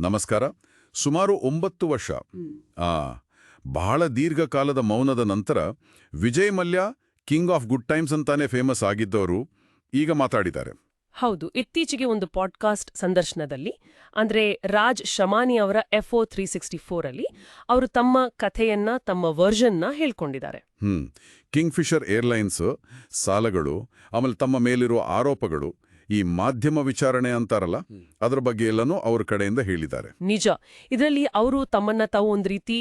ನಮಸ್ಕಾರ. ಸುಮಾರು ಒಂಬತ್ತು ವರ್ಷ. ಆ ಬಹಳ ದೀರ್ಘಕಾಲದ ಮೌನದ ನಂತರ Vijay Mallya king of good times ಅಂತಾನೆ ಫೇಮಸ್ ಆಗಿದ್ದವರು ಈಗ ಮಾತಾಡಿದ್ದಾರೆ. ಹೌದು ಇತ್ತೀಚೆಗೆ ಒಂದು ಪಾಡ್ಕಾಸ್ಟ್ ಸಂದರ್ಶನದಲ್ಲಿ ಅಂದ್ರೆ ರಾಜ್ ಶಮಾನಿ ಅವರ ಎಫ್ಒ ತ್ರೀ ಸಿಕ್ಸ್ಟಿ ಫೋರಲ್ಲಿ ಅವರು ತಮ್ಮ ಕಥೆಯನ್ನ ತಮ್ಮ ವರ್ಷನ್ನ ಹೇಳ್ಕೊಂಡಿದ್ದಾರೆ. ಹ್ಮ್. ಕಿಂಗ್ ಫಿಶರ್ ಏರ್ಲೈನ್ಸ್ ಸಾಲಗಳು ಆಮೇಲೆ ತಮ್ಮ ಮೇಲಿರುವ ಆರೋಪಗಳು ಈ ಮಾಧ್ಯಮ ವಿಚಾರಣೆ ಅಂತಾರಲ್ಲ ಅದರ ಬಗ್ಗೆ ಎಲ್ಲನೂ ಅವ್ರ ಕಡೆಯಿಂದ ಹೇಳಿದ್ದಾರೆ. ನಿಜ. ಇದರಲ್ಲಿ ಅವರು ತಮ್ಮನ್ನ ತಾವು ಒಂದ್ ರೀತಿ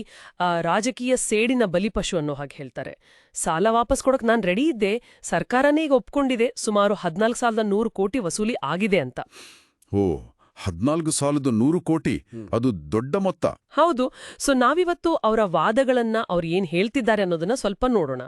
ರಾಜಕೀಯ ಸೇಡಿನ ಬಲಿಪಶು ಅನ್ನೋ ಹಾಗೆ ಹೇಳ್ತಾರೆ. ಸಾಲ ವಾಪಸ್ ಕೊಡಕ್ ನಾನ್ ರೆಡಿ ಇದ್ದೆ ಸರ್ಕಾರನೇ ಈಗ ಒಪ್ಕೊಂಡಿದೆ ಸುಮಾರು ಹದಿನಾಲ್ಕು ಸಾವಿರದ ನೂರು ಕೋಟಿ ವಸೂಲಿ ಆಗಿದೆ ಅಂತ. ಓ ಹದ್ನಾಲ್ಕು ಸಾಲದ ನೂರು ಕೋಟಿ? ಅದು ದೊಡ್ಡ ಮೊತ್ತ. ಹೌದು. ಸೊ ನಾವಿವತ್ತು ಅವರ ವಾದಗಳನ್ನ ಅವ್ರು ಏನ್ ಹೇಳ್ತಿದ್ದಾರೆ ಅನ್ನೋದನ್ನ ಸ್ವಲ್ಪ ನೋಡೋಣ.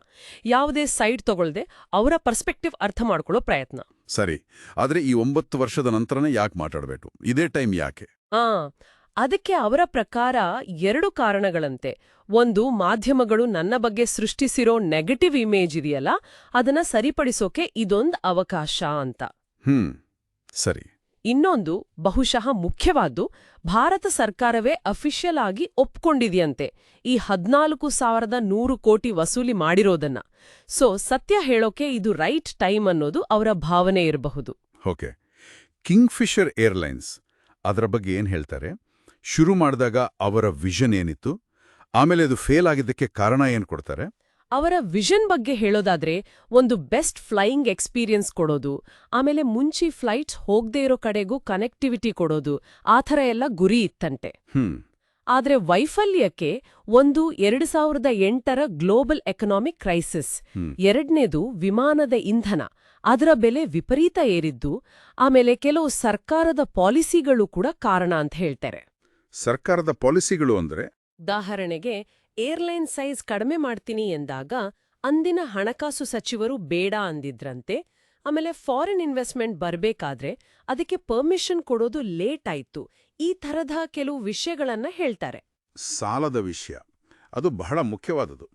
ಯಾವುದೇ ಸೈಡ್ ತಗೊಳ್ದೆ ಅವರ ಪರ್ಸ್ಪೆಕ್ಟಿವ್ ಅರ್ಥ ಮಾಡ್ಕೊಳ್ಳೋ ಪ್ರಯತ್ನ. ಸರಿ. ಆದ್ರೆ ಈ ಒಂಬತ್ತು ವರ್ಷದ ನಂತರನೇ ಯಾಕೆ ಮಾತಾಡಬೇಕು? ಇದೇ ಟೈಮ್ ಯಾಕೆ? ಹಾ ಅದಕ್ಕೆ ಅವರ ಪ್ರಕಾರ ಎರಡು ಕಾರಣಗಳಂತೆ. ಒಂದು ಮಾಧ್ಯಮಗಳು ನನ್ನ ಬಗ್ಗೆ ಸೃಷ್ಟಿಸಿರೋ ನೆಗೆಟಿವ್ ಇಮೇಜ್ ಇದೆಯಲ್ಲ ಅದನ್ನ ಸರಿಪಡಿಸೋಕೆ ಇದೊಂದು ಅವಕಾಶ ಅಂತ. ಹ್ಮ್. ಸರಿ. ಇನ್ನೊಂದು ಬಹುಶಃ ಮುಖ್ಯವಾದ್ದು ಭಾರತ ಸರ್ಕಾರವೇ ಅಫಿಷಿಯಲ್ ಆಗಿ ಒಪ್ಕೊಂಡಿದೆಯಂತೆ. ಈ ಹದ್ನಾಲ್ಕು ಸಾವಿರದ ನೂರು ಕೋಟಿ ವಸೂಲಿ ಮಾಡಿರೋದನ್ನ. ಸೊ, ಸತ್ಯ ಹೇಳೋಕೆ ಇದು ರೈಟ್ ಟೈಮ್ ಅನ್ನೋದು ಅವರ ಭಾವನೆ ಇರಬಹುದು. ಓಕೆ. ಕಿಂಗ್ ಫಿಶರ್ ಏರ್ಲೈನ್ಸ್ ಅದರ ಬಗ್ಗೆ ಏನ್ ಹೇಳ್ತಾರೆ? ಶುರು ಮಾಡಿದಾಗ ಅವರ ವಿಷನ್ ಏನಿತ್ತು? ಆಮೇಲೆ ಅದು ಫೇಲ್ ಆಗಿದ್ದಕ್ಕೆ ಕಾರಣ ಏನ್ ಕೊಡ್ತಾರೆ? ಅವರ ವಿಷನ್ ಬಗ್ಗೆ ಹೇಳೋದಾದ್ರೆ ಒಂದು ಬೆಸ್ಟ್ ಫ್ಲೈಯಿಂಗ್ ಎಕ್ಸ್ಪೀರಿಯನ್ಸ್ ಕೊಡೋದು ಆಮೇಲೆ ಮುಂಚಿ ಫ್ಲೈಟ್ಸ್ ಹೋಗದೇ ಇರೋ ಕಡೆಗೂ ಕನೆಕ್ಟಿವಿಟಿ ಕೊಡೋದು ಆ ಥರ ಎಲ್ಲ ಗುರಿ ಇತ್ತಂತೆ. ಆದರೆ ವೈಫಲ್ಯಕ್ಕೆ ಒಂದು ಎರಡು ಸಾವಿರದ ಎಂಟರ ಗ್ಲೋಬಲ್ ಎಕನಾಮಿಕ್ ಕ್ರೈಸಿಸ್. ಎರಡನೇದು ವಿಮಾನದ ಇಂಧನ ಅದರ ಬೆಲೆ ವಿಪರೀತ ಏರಿದ್ದು ಆಮೇಲೆ ಕೆಲವು ಸರ್ಕಾರದ ಪಾಲಿಸಿಗಳು ಕೂಡ ಕಾರಣ ಅಂತ ಹೇಳ್ತಾರೆ. ಸರ್ಕಾರದ ಪಾಲಿಸಿಗಳು ಅಂದ್ರೆ? ಉದಾಹರಣೆಗೆ ಏರ್ಲೈನ್ ಸೈಜ್ ಕಡಿಮೆ ಮಾಡ್ತೀನಿ ಎಂದಾಗ ಅಂದಿನ ಹಣಕಾಸು ಸಚಿವರು ಬೇಡ ಅಂದಿದ್ರಂತೆ. ಆಮೇಲೆ ಫಾರಿನ್ ಇನ್ವೆಸ್ಟ್ಮೆಂಟ್ ಬರಬೇಕಾದ್ರೆ ಅದಕ್ಕೆ ಪರ್ಮಿಷನ್ ಕೊಡೋದು ಲೇಟ್ ಆಯ್ತು. ಈ ಥರದ ಕೆಲವು ವಿಷಯಗಳನ್ನ ಹೇಳ್ತಾರೆ. ಸಾಲದ ವಿಷಯ. ಅದು ಬಹಳ ಮುಖ್ಯವಾದದು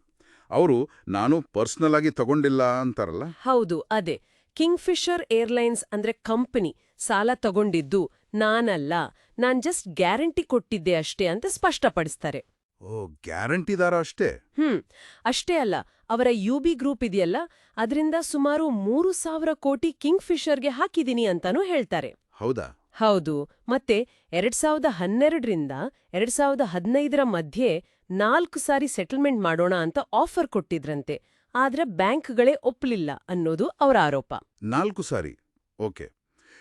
ಅವರು ನಾನು ಪರ್ಸನಲ್ ಆಗಿ ತಗೊಂಡಿಲ್ಲ ಅಂತಾರಲ್ಲ? ಹೌದು ಅದೇ. ಕಿಂಗ್ಫಿಶರ್ ಏರ್ಲೈನ್ಸ್ ಅಂದ್ರೆ ಕಂಪನಿ. ಸಾಲ ತಗೊಂಡಿದ್ದು ನಾನಲ್ಲ. ನಾನ್ ಜಸ್ಟ್ ಗ್ಯಾರಂಟಿ ಕೊಟ್ಟಿದ್ದೆ ಅಷ್ಟೇ ಅಂತ ಸ್ಪಷ್ಟಪಡಿಸ್ತಾರೆ. ಓ ಗ್ಯಾರಂಟಿದಾರ ಅಷ್ಟೇ? ಹ್ಮ್ ಅಷ್ಟೇ ಅಲ್ಲ. ಅವರ ಯುಬಿ ಗ್ರೂಪ್ ಇದೆಯಲ್ಲ ಅದರಿಂದ ಸುಮಾರು ಮೂರು ಸಾವಿರ ಕೋಟಿ ಕಿಂಗ್ ಫಿಶರ್ಗೆ ಹಾಕಿದ್ದೀನಿ ಅಂತಾನೂ ಹೇಳ್ತಾರೆ. ಹೌದಾ? ಹೌದು. ಮತ್ತೆ ಎರಡ್ ಸಾವಿರದ ಹನ್ನೆರಡರಿಂದ ಎರಡ್ ಸಾವಿರದ ಹದಿನೈದರ ಮಧ್ಯೆ ನಾಲ್ಕು ಸಾರಿ ಸೆಟಲ್ಮೆಂಟ್ ಮಾಡೋಣ ಅಂತ ಆಫರ್ ಕೊಟ್ಟಿದ್ರಂತೆ. ಆದ್ರೆ ಬ್ಯಾಂಕ್ಗಳೇ ಒಪ್ಪಲಿಲ್ಲ ಅನ್ನೋದು ಅವರ ಆರೋಪ. ನಾಲ್ಕು ಸಾರಿ. ಓಕೆ.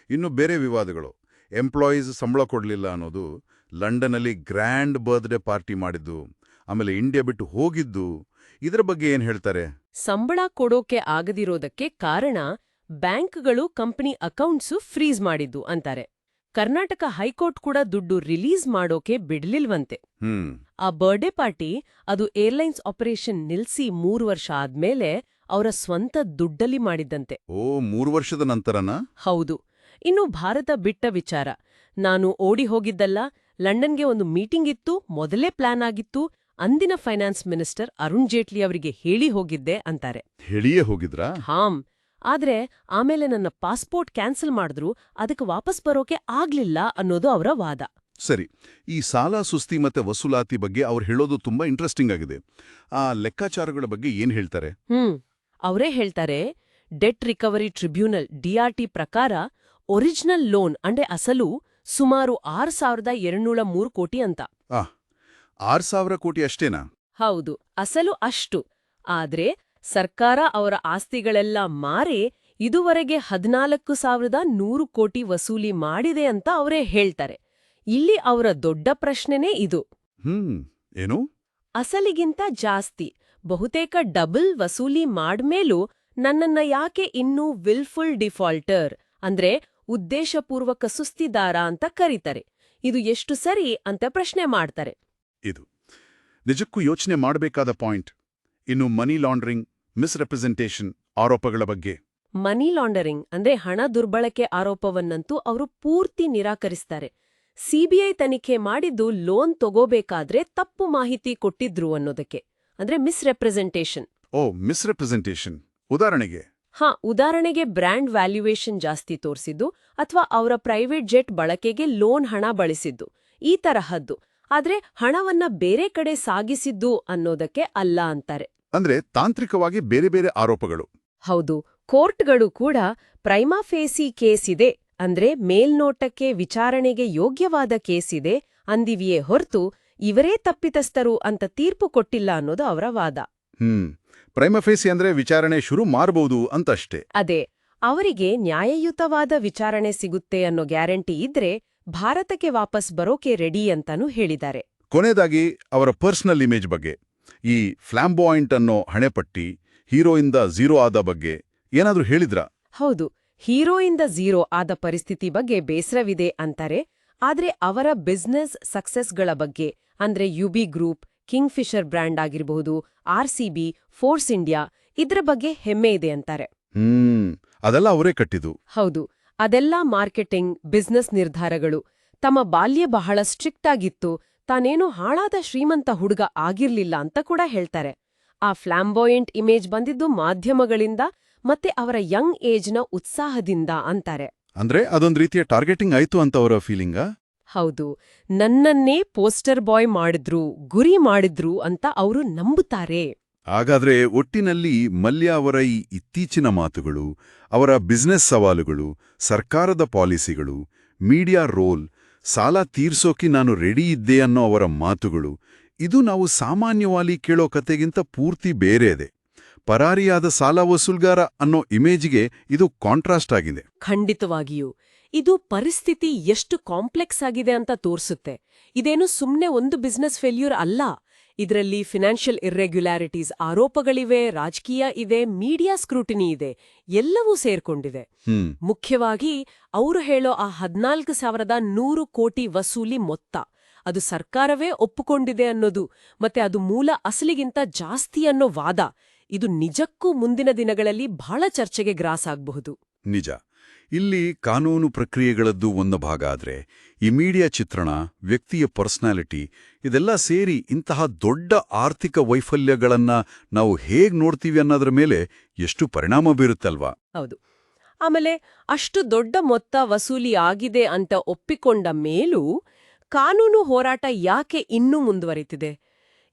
ಇನ್ನು ಬೇರೆ ವಿವಾದಗಳು. ಎಂಪ್ಲಾಯೀಸ್ ಸಂಬಳ ಕೊಡಲಿಲ್ಲ ಅನ್ನೋದು ಲಂಡನ್ನಲ್ಲಿ ಗ್ರ್ಯಾಂಡ್ ಬರ್ತ್ಡೇ ಪಾರ್ಟಿ ಮಾಡಿದ್ದು ಆಮೇಲೆ ಇಂಡಿಯಾ ಬಿಟ್ಟು ಹೋಗಿದ್ದು ಇದರ ಬಗ್ಗೆ ಏನ್ ಹೇಳ್ತಾರೆ? ಸಂಬಳ ಕೊಡೋಕೆ ಆಗದಿರೋದಕ್ಕೆ ಕಾರಣ ಬ್ಯಾಂಕ್ಗಳು ಕಂಪನಿ ಅಕೌಂಟ್ಸು ಫ್ರೀಸ್ ಮಾಡಿದ್ದು ಅಂತಾರೆ. ಕರ್ನಾಟಕ ಹೈಕೋರ್ಟ್ ಕೂಡ ದುಡ್ಡು ರಿಲೀಸ್ ಮಾಡೋಕೆ ಬಿಡ್ಲಿಲ್ವಂತೆ. ಆ ಬರ್ಡೇ ಪಾರ್ಟಿ ಅದು ಏರ್ಲೈನ್ಸ್ ಆಪರೇಷನ್ ನಿಲ್ಸಿ ಮೂರು ವರ್ಷ ಆದ್ಮೇಲೆ ಅವರ ಸ್ವಂತ ದುಡ್ಡಲ್ಲಿ ಮಾಡಿದ್ದಂತೆ. ಓ ಮೂರು ವರ್ಷದ ನಂತರನಾ? ಹೌದು. ಇನ್ನು ಭಾರತ ಬಿಟ್ಟ ವಿಚಾರ. ನಾನು ಓಡಿ ಹೋಗಿದ್ದಲ್ಲ ಲಂಡನ್ಗೆ ಒಂದು ಮೀಟಿಂಗ್ ಇತ್ತು ಮೊದಲೇ ಪ್ಲಾನ್ ಆಗಿತ್ತು. ಅಂದಿನ ಫೈನಾನ್ಸ್ ಮಿನಿಸ್ಟರ್ ಅರುಣ್ ಜೇಟ್ಲಿ ಅವರಿಗೆ ಹೇಳಿ ಹೋಗಿದ್ದೆ ಅಂತಾರೆ. ಹೇಳಿಯೇ ಹೋಗಿದ್ರಾ? ಹಾಂ. ಆದ್ರೆ ಆಮೇಲೆ ನನ್ನ ಪಾಸ್ಪೋರ್ಟ್ ಕ್ಯಾನ್ಸಲ್ ಮಾಡಿದ್ರು ಅದಕ್ಕೆ ವಾಪಸ್ ಬರೋಕೆ ಆಗ್ಲಿಲ್ಲ ಅನ್ನೋದು ಅವರ ವಾದ. ಸರಿ ಈ ಸಾಲ ಸುಸ್ತಿ ಮತ್ತೆ ವಸೂಲಾತಿ ಬಗ್ಗೆ ಅವ್ರು ಹೇಳೋದು ತುಂಬಾ ಇಂಟ್ರೆಸ್ಟಿಂಗ್ ಆಗಿದೆ. ಆ ಲೆಕ್ಕಾಚಾರಗಳ ಬಗ್ಗೆ ಏನ್ ಹೇಳ್ತಾರೆ? ಹ್ಮ್ ಅವರೇ ಹೇಳ್ತಾರೆ ಡೆಟ್ ರಿಕವರಿ ಟ್ರಿಬ್ಯುನಲ್ ಡಿಆರ್ಟಿ ಪ್ರಕಾರ ಒರಿಜಿನಲ್ ಲೋನ್ ಅಂದ್ರೆ ಅಸಲು ಸುಮಾರು ಆರು ಸಾವಿರದ ಎರಡ್ನೂರ ಮೂರು ಕೋಟಿ ಅಂತ. ಆರು ಸಾವಿರ ಕೋಟಿ ಅಷ್ಟೇನಾ? ಹೌದು ಅಸಲು ಅಷ್ಟು. ಆದ್ರೆ ಸರ್ಕಾರ ಅವರ ಆಸ್ತಿಗಳೆಲ್ಲ ಮಾರಿ ಇದುವರೆಗೆ ಹದಿನಾಲ್ಕು ಸಾವಿರದ ನೂರು ಕೋಟಿ ವಸೂಲಿ ಮಾಡಿದೆ ಅಂತ ಅವರೇ ಹೇಳ್ತಾರೆ. ಇಲ್ಲಿ ಅವರ ದೊಡ್ಡ ಪ್ರಶ್ನೆನೇ ಇದು. ಹ್ಮ್ ಏನು? ಅಸಲಿಗಿಂತ ಜಾಸ್ತಿ ಬಹುತೇಕ ಡಬಲ್ ವಸೂಲಿ ಮಾಡ್ಮೇಲೂ ನನ್ನನ್ನ ಯಾಕೆ ಇನ್ನೂ ವಿಲ್ಫುಲ್ ಡಿಫಾಲ್ಟರ್ ಅಂದ್ರೆ ಉದ್ದೇಶಪೂರ್ವಕ ಸುಸ್ತಿದಾರ ಅಂತ ಕರೀತಾರೆ. ಇದು ಎಷ್ಟು ಸರಿ ಅಂತ ಪ್ರಶ್ನೆ ಮಾಡ್ತಾರೆ. ಇದು ನಿಜಕ್ಕೂ ಯೋಚನೆ ಮಾಡಬೇಕಾದ ಪಾಯಿಂಟ್. ಇನ್ನು ಮನಿ ಲಾಂಡ್ರಿಂಗ್ ಮಿಸ್ರೆಪ್ರೆಸೆಂಟೇಷನ್ ಆರೋಪಗಳ ಬಗ್ಗೆ. ಮನಿ ಲಾಂಡರಿಂಗ್ ಅಂದ್ರೆ ಹಣ ದುರ್ಬಳಕೆ ಆರೋಪವನ್ನಂತೂ ಅವರು ಪೂರ್ತಿ ನಿರಾಕರಿಸ್ತಾರೆ. ಸಿಬಿಐ ತನಿಖೆ ಮಾಡಿದ್ದು ಲೋನ್ ತಗೋಬೇಕಾದ್ರೆ ತಪ್ಪು ಮಾಹಿತಿ ಕೊಟ್ಟಿದ್ರು ಅನ್ನೋದಕ್ಕೆ. ಅಂದ್ರೆ ಮಿಸ್ರೆಪ್ರೆಸೆಂಟೇಷನ್. ಓ ಮಿಸ್ರೆಪ್ರೆಸೆಂಟೇಷನ್. ಉದಾಹರಣೆಗೆ ಹಾ ಉದಾಹರಣೆಗೆ ಬ್ರ್ಯಾಂಡ್ ವ್ಯಾಲ್ಯೂಯೇಷನ್ ಜಾಸ್ತಿ ತೋರಿಸಿದ್ದು ಅಥವಾ ಅವರ ಪ್ರೈವೇಟ್ ಜೆಟ್ ಬಳಕೆಗೆ ಲೋನ್ ಹಣ ಬಳಸಿದ್ದು ಈ ತರಹದ್ದು. ಆದ್ರೆ ಹಣವನ್ನ ಬೇರೆ ಕಡೆ ಸಾಗಿಸಿದ್ದು ಅನ್ನೋದಕ್ಕೆ ಅಲ್ಲ ಅಂತಾರೆ. ಅಂದ್ರೆ ತಾಂತ್ರಿಕವಾಗಿ ಬೇರೆ ಬೇರೆ ಆರೋಪಗಳು. ಹೌದು ಕೋರ್ಟ್ಗಳು ಕೂಡ ಪ್ರೈಮಾ ಫೇಸಿ ಇದೆ ಅಂದ್ರೆ ಮೇಲ್ನೋಟಕ್ಕೆ ವಿಚಾರಣೆಗೆ ಯೋಗ್ಯವಾದ ಕೇಸ್ ಇದೆ ಅಂದಿವಿಯೇ ಹೊರತು ಇವರೇ ತಪ್ಪಿತಸ್ಥರು ಅಂತ ತೀರ್ಪು ಕೊಟ್ಟಿಲ್ಲ ಅನ್ನೋದು ಅವರ ವಾದ. ಹ್ಮ್. ಪ್ರೈಮಫೇಸಿ ಅಂದ್ರೆ ವಿಚಾರಣೆ ಶುರು ಮಾಡಬಹುದು ಅಂತಷ್ಟೇ. ಅದೇ ಅವರಿಗೆ ನ್ಯಾಯಯುತವಾದ ವಿಚಾರಣೆ ಸಿಗುತ್ತೆ ಅನ್ನೋ ಗ್ಯಾರಂಟಿ ಇದ್ರೆ ಭಾರತಕ್ಕೆ ವಾಪಸ್ ಬರೋಕೆ ರೆಡಿ ಅಂತಾನೂ ಹೇಳಿದ್ದಾರೆ. ಕೊನೆಯದಾಗಿ ಅವರ ಪರ್ಸನಲ್ ಇಮೇಜ್ ಬಗ್ಗೆ. ಈ ಫ್ಲಾಂಬಾಯಿಂಟ್ ಅನ್ನೋ ಹಣೆಪಟ್ಟಿ ಹೀರೋಯಿಂದ ಝೀರೋ ಆದ ಬಗ್ಗೆ ಏನಾದ್ರೂ ಹೇಳಿದ್ರ? ಹೌದು ಹೀರೋಯಿಂದ ಝೀರೋ ಆದ ಪರಿಸ್ಥಿತಿ ಬಗ್ಗೆ ಬೇಸರವಿದೆ ಅಂತಾರೆ ಆದ್ರೆ ಅವರ ಬಿಸ್ನೆಸ್ ಸಕ್ಸಸ್ಗಳ ಬಗ್ಗೆ ಅಂದ್ರೆ UB group Kingfisher brand ಆಗಿರಬಹುದು ಬಿ ಫೋರ್ಸ್ ಇಂಡಿಯಾ ಇದ್ರ ಬಗ್ಗೆ ಹೆಮ್ಮೆ ಇದೆ ಅಂತಾರೆ. ಹ್ಮ್ ಅದೆಲ್ಲ ಅವರೇ ಕಟ್ಟಿದ್ದು. ಹೌದು ಅದೆಲ್ಲ ಮಾರ್ಕೆಟಿಂಗ್ ಬಿಸ್ನೆಸ್ ನಿರ್ಧಾರಗಳು. ತಮ್ಮ ಬಾಲ್ಯ ಬಹಳ ಸ್ಟ್ರಿಕ್ಟ್ ಆಗಿತ್ತು ತಾನೇನು ಹಾಳಾದ ಶ್ರೀಮಂತ ಹುಡುಗ ಆಗಿರ್ಲಿಲ್ಲ ಅಂತ ಕೂಡ ಹೇಳ್ತಾರೆ. ಆ ಫ್ಲಾಂಬೋಯೆಂಟ್ ಇಮೇಜ್ ಬಂದಿದ್ದು ಮಾಧ್ಯಮಗಳಿಂದ ಮತ್ತೆ ಅವರ ಯಂಗ್ ಏಜ್ನ ಉತ್ಸಾಹದಿಂದ ಅಂತಾರೆ. ಅಂದ್ರೆ ಅದೊಂದ್ ರೀತಿಯ ಟಾರ್ಗೆಟಿಂಗ್ ಆಯ್ತು ಅಂತ ಅವರ ಫೀಲಿಂಗಾ? ಹೌದು. ನನ್ನನ್ನೇ ಪೋಸ್ಟರ್ ಬಾಯ್ ಮಾಡಿದ್ರು ಗುರಿ ಮಾಡಿದ್ರು ಅಂತ ಅವರು ನಂಬುತ್ತಾರೆ. ಹಾಗಾದ್ರೆ ಒಟ್ಟಿನಲ್ಲಿ ಮಲ್ಯ ಅವರ ಈ ಇತ್ತೀಚಿನ ಮಾತುಗಳು ಅವರ ಬಿಸ್ನೆಸ್ ಸವಾಲುಗಳು ಸರ್ಕಾರದ ಪಾಲಿಸಿಗಳು ಮೀಡಿಯಾ ರೋಲ್ ಸಾಲ ತೀರ್ಸೋಕೆ ನಾನು ರೆಡಿ ಇದ್ದೆ ಅನ್ನೋ ಅವರ ಮಾತುಗಳು ಇದು ನಾವು ಸಾಮಾನ್ಯವಾಗಿ ಕೇಳೋ ಕತೆಗಿಂತ ಪೂರ್ತಿ ಬೇರೆ ಇದೆ. ಪರಾರಿಯಾದ ಸಾಲ ವಸೂಲ್ಗಾರ ಅನ್ನೋ ಇಮೇಜ್ಗೆ ಇದು ಕಾಂಟ್ರಾಸ್ಟ್ ಆಗಿದೆ. ಖಂಡಿತವಾಗಿಯೂ. ಇದು ಪರಿಸ್ಥಿತಿ ಎಷ್ಟು ಕಾಂಪ್ಲೆಕ್ಸ್ ಆಗಿದೆ ಅಂತ ತೋರಿಸುತ್ತೆ. ಇದೇನು ಸುಮ್ಮನೆ ಒಂದು ಬಿಸ್ನೆಸ್ ಫೇಲ್ಯೂರ್ ಅಲ್ಲ. ಇದರಲ್ಲಿ ಫಿನಾನ್ಷಿಯಲ್ ಇರ್ರೆಗ್ಯುಲಾರಿಟೀಸ್ ಆರೋಪಗಳಿವೆ ರಾಜಕೀಯ ಇದೆ ಮೀಡಿಯಾ ಸ್ಕ್ರೂಟಿನಿ ಇದೆ ಎಲ್ಲವೂ ಸೇರ್ಕೊಂಡಿದೆ. ಮುಖ್ಯವಾಗಿ ಅವರು ಹೇಳೋ ಆ ಹದಿನಾಲ್ಕು ಸಾವಿರದ ನೂರು ಕೋಟಿ ವಸೂಲಿ ಮೊತ್ತ. ಅದು ಸರ್ಕಾರವೇ ಒಪ್ಪುಕೊಂಡಿದೆ ಅನ್ನೋದು ಮತ್ತೆ ಅದು ಮೂಲ ಅಸಲಿಗಿಂತ ಜಾಸ್ತಿ ಅನ್ನೋ ವಾದ. ಇದು ನಿಜಕ್ಕೂ ಮುಂದಿನ ದಿನಗಳಲ್ಲಿ ಬಹಳ ಚರ್ಚೆಗೆ ಗ್ರಾಸ್ ಆಗಬಹುದು. ನಿಜ. ಇಲ್ಲಿ ಕಾನೂನು ಪ್ರಕ್ರಿಯೆಗಳದ್ದು ಒಂದು ಭಾಗ ಆದ್ರೆ ಈ ಮೀಡಿಯಾ ಚಿತ್ರಣ, ವ್ಯಕ್ತಿಯ ಪರ್ಸನಾಲಿಟಿ ಇದೆಲ್ಲ ಸೇರಿ ಇಂತಹ ದೊಡ್ಡ ಆರ್ಥಿಕ ವೈಫಲ್ಯಗಳನ್ನು ನಾವು ಹೇಗೆ ನೋಡ್ತೀವಿ ಅನ್ನೋದ್ರ ಮೇಲೆ ಎಷ್ಟು ಪರಿಣಾಮ ಬೀರುತ್ತಲ್ವಾ? ಹೌದು. ಆಮೇಲೆ ಅಷ್ಟು ದೊಡ್ಡ ಮೊತ್ತ ವಸೂಲಿ ಆಗಿದೆ ಅಂತ ಒಪ್ಪಿಕೊಂಡ ಮೇಲೂ ಕಾನೂನು ಹೋರಾಟ ಯಾಕೆ ಇನ್ನೂ ಮುಂದುವರಿತಿದೆ?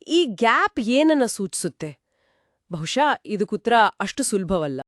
ಈ ಗ್ಯಾಪ್ ಏನನ್ನ ಸೂಚಿಸುತ್ತೆ? ಬಹುಶಃ ಇದಕ್ಕುತ್ತರ ಅಷ್ಟು ಸುಲಭವಲ್ಲ.